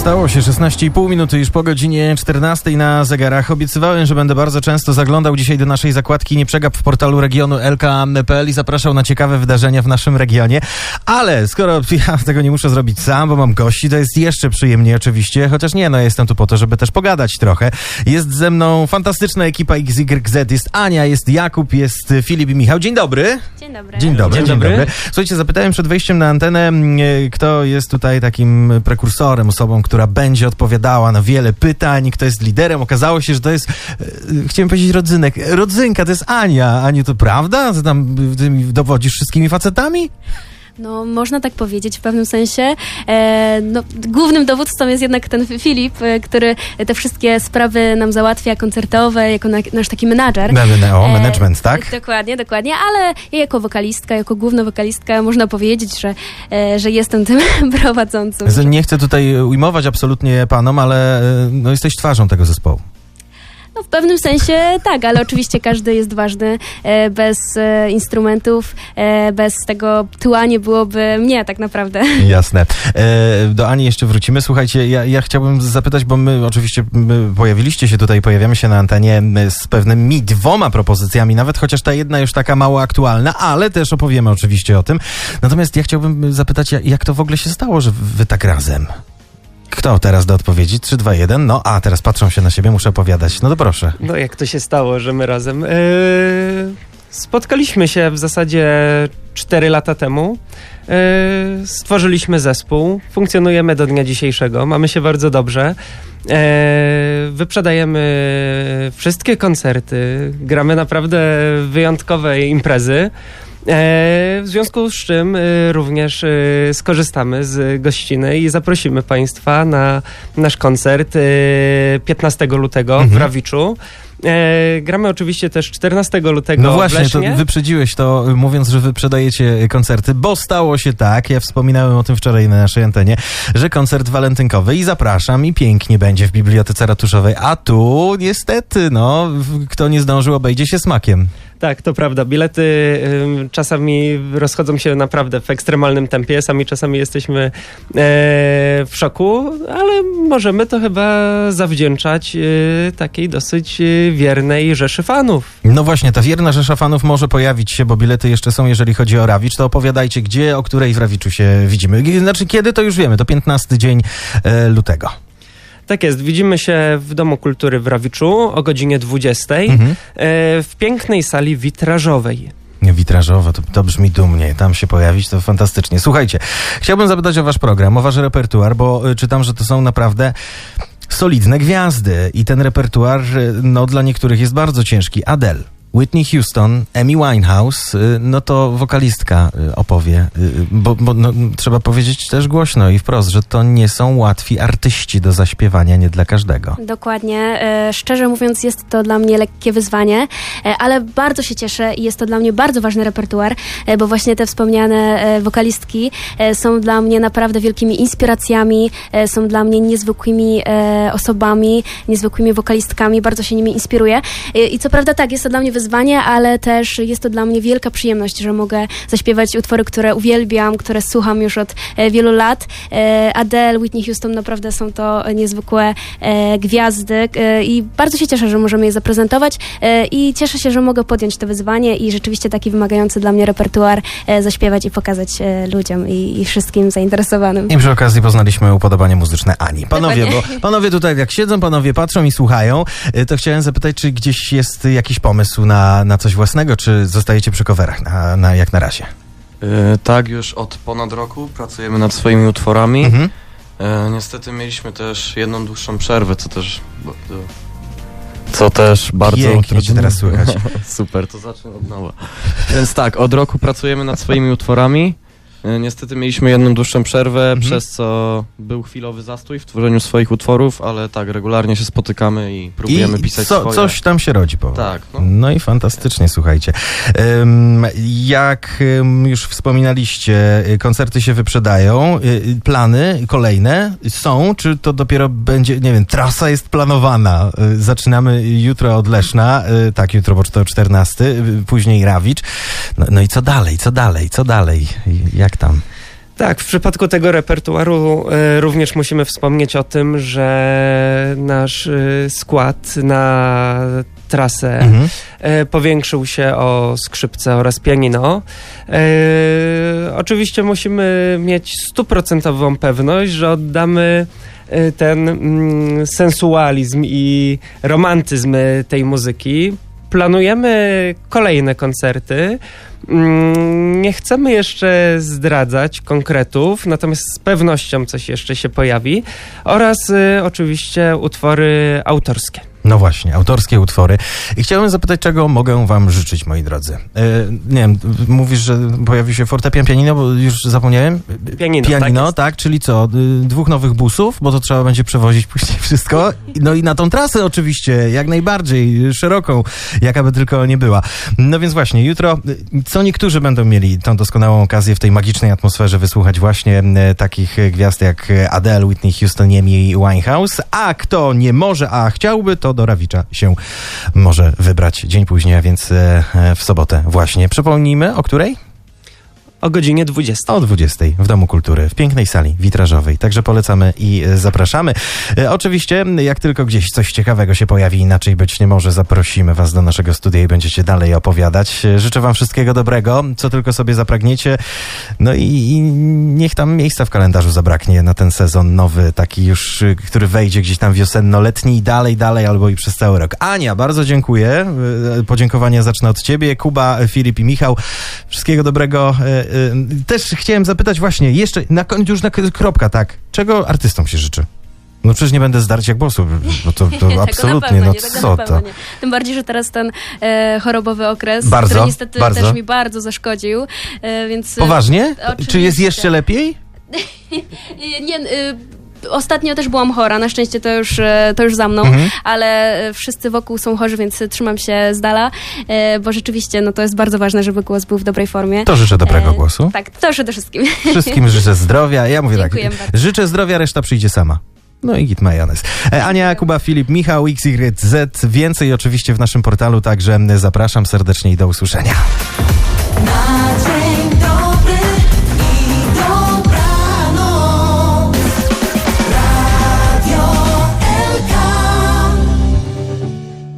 Stało się 16,5 minuty już po godzinie 14 na zegarach. Obiecywałem, że będę bardzo często zaglądał dzisiaj do naszej zakładki Nie Przegap w portalu regionu LKM.pl i zapraszał na ciekawe wydarzenia w naszym regionie. Ale skoro ja tego nie muszę zrobić sam, bo mam gości, to jest jeszcze przyjemniej oczywiście. Chociaż nie, no jestem tu po to, żeby też pogadać trochę. Jest ze mną fantastyczna ekipa XYZ. Jest Ania, jest Jakub, jest Filip i Michał. Dzień dobry. Dzień dobry. Dzień dobry, Dzień dzień dobry. dobry. Słuchajcie, zapytałem przed wejściem na antenę, mm, e, kto jest tutaj takim prekursorem, osobą, która będzie odpowiadała na wiele pytań, kto jest liderem. Okazało się, że to jest, e, chciałem powiedzieć rodzynek, rodzynka, to jest Ania. Aniu, to prawda? Ty tam ty dowodzisz wszystkimi facetami? No, można tak powiedzieć w pewnym sensie. E, no, głównym dowódcą jest jednak ten Filip, e, który te wszystkie sprawy nam załatwia, koncertowe, jako na, nasz taki menadżer. Me- O, E, management, tak? Dokładnie, dokładnie, ale ja jako wokalistka, jako główna wokalistka można powiedzieć, że, e, że jestem tym prowadzącym. Nie chcę tutaj ujmować absolutnie panom, ale e, no, jesteś twarzą tego zespołu. No, w pewnym sensie tak, ale oczywiście każdy jest ważny. E, bez e, instrumentów, e, bez tego tła nie byłoby mnie tak naprawdę. Jasne. Do Ani jeszcze wrócimy. Słuchajcie, ja, ja chciałbym zapytać, bo my oczywiście my pojawiliście się tutaj, pojawiamy się na antenie z pewnymi dwoma propozycjami, nawet chociaż ta jedna już taka mało aktualna, ale też opowiemy oczywiście o tym. Natomiast ja chciałbym zapytać, jak to w ogóle się stało, że wy tak razem? Kto teraz do odpowiedzi? 3, 2, 1. No, a teraz patrzą się na siebie, muszę opowiadać. No to proszę. No jak to się stało, że my razem? Yy, spotkaliśmy się w zasadzie 4 lata temu. Yy, stworzyliśmy zespół. Funkcjonujemy do dnia dzisiejszego. Mamy się bardzo dobrze. Yy, wyprzedajemy wszystkie koncerty. Gramy naprawdę wyjątkowe imprezy. E, W związku z czym e, również e, skorzystamy z gościny i zaprosimy Państwa na nasz koncert e, 15 lutego w Mhm. Rawiczu. E, Gramy oczywiście też 14 lutego No w właśnie, to wyprzedziłeś to, y, mówiąc, że wyprzedajecie koncerty, bo stało się tak, ja wspominałem o tym wczoraj na naszej antenie, że koncert walentynkowy i zapraszam i pięknie będzie w Bibliotece Ratuszowej, a tu niestety, no, kto nie zdążył, obejdzie się smakiem. Tak, to prawda. Bilety ym, czasami rozchodzą się naprawdę w ekstremalnym tempie. Sami czasami jesteśmy e, w szoku, ale możemy to chyba zawdzięczać e, takiej dosyć wiernej rzeszy fanów. No właśnie, ta wierna rzesza fanów może pojawić się, bo bilety jeszcze są, jeżeli chodzi o Rawicz, to opowiadajcie, gdzie, o której w Rawiczu się widzimy. Znaczy, kiedy, to już wiemy, to 15 dzień e, lutego. Tak jest, widzimy się w Domu Kultury w Rawiczu o godzinie 20 Mhm. e, w pięknej sali witrażowej. Witrażowe, to, to brzmi dumnie. Tam się pojawić, to fantastycznie. Słuchajcie, chciałbym zapytać o wasz program, o wasz repertuar, bo y, czytam, że to są naprawdę solidne gwiazdy i ten repertuar, y, no dla niektórych jest bardzo ciężki. Adele. Whitney Houston, Amy Winehouse, y, no to wokalistka y, opowie, y, bo, bo no, trzeba powiedzieć też głośno i wprost, że to nie są łatwi artyści do zaśpiewania, nie dla każdego. Dokładnie. E, szczerze mówiąc, jest to dla mnie lekkie wyzwanie, e, ale bardzo się cieszę i jest to dla mnie bardzo ważny repertuar, e, bo właśnie te wspomniane wokalistki są dla mnie naprawdę wielkimi inspiracjami, są dla mnie niezwykłymi osobami, niezwykłymi wokalistkami, bardzo się nimi inspiruję. I co prawda tak, jest to dla mnie wyzwanie, ale też jest to dla mnie wielka przyjemność, że mogę zaśpiewać utwory, które uwielbiam, które słucham już od e, wielu lat. E, Adele, Whitney Houston naprawdę są to niezwykłe e, gwiazdy i bardzo się cieszę, że możemy je zaprezentować i cieszę się, że mogę podjąć to wyzwanie i rzeczywiście taki wymagający dla mnie repertuar zaśpiewać i pokazać ludziom i, i wszystkim zainteresowanym. I przy okazji poznaliśmy upodobanie muzyczne Ani. Panowie, bo panowie tutaj jak siedzą, panowie patrzą i słuchają, to chciałem zapytać, czy gdzieś jest jakiś pomysł na, na coś własnego, czy zostajecie przy coverach na, na, jak na razie? E, tak, już od ponad roku pracujemy nad swoimi utworami. Mhm. E, niestety mieliśmy też jedną dłuższą przerwę, co też. bardzo- Co też bardzo. Pięknie cię teraz słychać. Super, to zacznę od nowa. Więc tak, od roku pracujemy nad swoimi utworami. E, Niestety mieliśmy jedną dłuższą przerwę, Mhm. przez co był chwilowy zastój w tworzeniu swoich utworów, ale tak, regularnie się spotykamy i próbujemy I pisać co, swoje. coś tam się rodzi, powiem. Tak, no. No i fantastycznie, słuchajcie. Jak już wspominaliście, y, koncerty się wyprzedają, y, y, plany kolejne są, czy to dopiero będzie, nie wiem, trasa jest planowana. Zaczynamy jutro od Leszna, tak, jutro, bo to 14, y, później Rawicz. No, no i co dalej, co dalej, co dalej? Jak tam? Tak, w przypadku tego repertuaru e, również musimy wspomnieć o tym, że nasz e, skład na trasę Mhm. e, powiększył się o skrzypce oraz pianino. Oczywiście musimy mieć stuprocentową pewność, że oddamy ten mm, sensualizm i romantyzm tej muzyki. Planujemy kolejne koncerty. Mm, Nie chcemy jeszcze zdradzać konkretów, natomiast z pewnością coś jeszcze się pojawi. Oraz y, oczywiście utwory autorskie. No właśnie, autorskie utwory. I chciałem zapytać, czego mogę wam życzyć, moi drodzy. E, nie wiem, mówisz, że pojawi się fortepian, pianino, bo już zapomniałem. Pianino, Pianino, tak tak, czyli co? y, Dwóch nowych busów, bo to trzeba będzie przewozić później wszystko. No i na tą trasę oczywiście, jak najbardziej, szeroką, jaka by tylko nie była. No więc właśnie, jutro, y, co niektórzy będą mieli tą doskonałą okazję w tej magicznej atmosferze wysłuchać właśnie y, takich gwiazd jak Adele, Whitney Houston, Amy Winehouse, a kto nie może, a chciałby, to do Rawicza się może wybrać dzień później, a więc e, w sobotę właśnie. Przypomnijmy, o której? O godzinie 20. O 20 w Domu Kultury, w pięknej sali witrażowej. Także polecamy i e, zapraszamy. E, Oczywiście, jak tylko gdzieś coś ciekawego się pojawi, inaczej być nie może, zaprosimy Was do naszego studia i będziecie dalej opowiadać. E, Życzę Wam wszystkiego dobrego, co tylko sobie zapragniecie. No i, i niech tam miejsca w kalendarzu zabraknie na ten sezon nowy, taki już, który wejdzie gdzieś tam wiosenno-letni i dalej, dalej, albo i przez cały rok. Ania, bardzo dziękuję. Podziękowania zacznę od Ciebie. Kuba, Filip i Michał. Wszystkiego dobrego. E, Też chciałem zapytać właśnie, jeszcze na koniec już na kropka, tak. Czego artystom się życzy? No przecież nie będę zdarć jak głosu, bo to, to absolutnie, no nie, co to? Tym bardziej, że teraz ten e, chorobowy okres, Bardzo, który niestety bardzo. też mi bardzo zaszkodził, e, więc... e, Poważnie? Oczywiście. Czy jest jeszcze lepiej? Nie, e, Ostatnio też byłam chora, na szczęście to już, e, to już za mną, Mhm. ale e, wszyscy wokół są chorzy, więc trzymam się z dala, e, bo rzeczywiście no, to jest bardzo ważne, żeby głos był w dobrej formie. To życzę dobrego E, głosu. Tak, to przede wszystkim. Wszystkim życzę zdrowia. Ja mówię tak, Dziękuję bardzo. życzę zdrowia, reszta przyjdzie sama. No i git majonez. Ania, Kuba, Filip, Michał, XYZ. Więcej oczywiście w naszym portalu, także zapraszam serdecznie i do usłyszenia.